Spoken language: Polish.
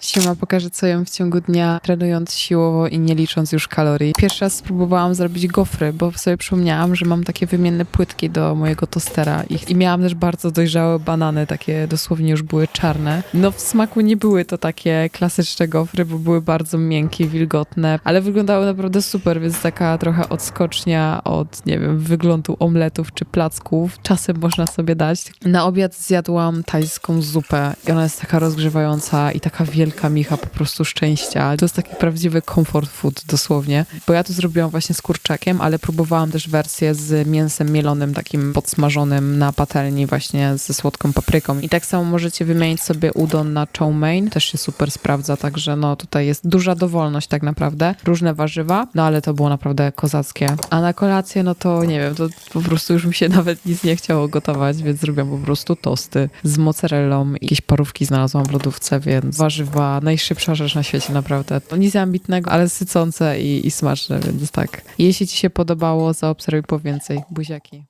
Siema, pokażę co jem w ciągu dnia, trenując siłowo i nie licząc już kalorii. Pierwszy raz spróbowałam zrobić gofry, bo sobie przypomniałam, że mam takie wymienne płytki do mojego tostera i, i miałam też bardzo dojrzałe banany, takie dosłownie już były czarne. No w smaku nie były to takie klasyczne gofry, bo były bardzo miękkie, wilgotne, ale wyglądały naprawdę super, więc taka trochę odskocznia od, nie wiem, wyglądu omletów czy placków. Czasem można sobie dać. Na obiad zjadłam tajską zupę i ona jest taka rozgrzewająca i taka wielka micha po prostu szczęścia. To jest taki prawdziwy comfort food dosłownie, bo ja to zrobiłam właśnie z kurczakiem, ale próbowałam też wersję z mięsem mielonym, takim podsmażonym na patelni właśnie ze słodką papryką. I tak samo możecie wymienić sobie udon na chow mein, też się super sprawdza, także no tutaj jest duża dowolność tak naprawdę, różne warzywa, no ale to było naprawdę kozackie. A na kolację, no to nie wiem, to po prostu już mi się nawet nic nie chciało gotować, więc zrobiłam po prostu tosty z mozzarellą, jakieś parówki znalazłam w lodówce, więc warzywa, najszybsza rzecz na świecie naprawdę. To nic ambitnego, ale sycące i, i smaczne, więc tak. Jeśli ci się podobało, zaobserwuj po więcej. Buziaki.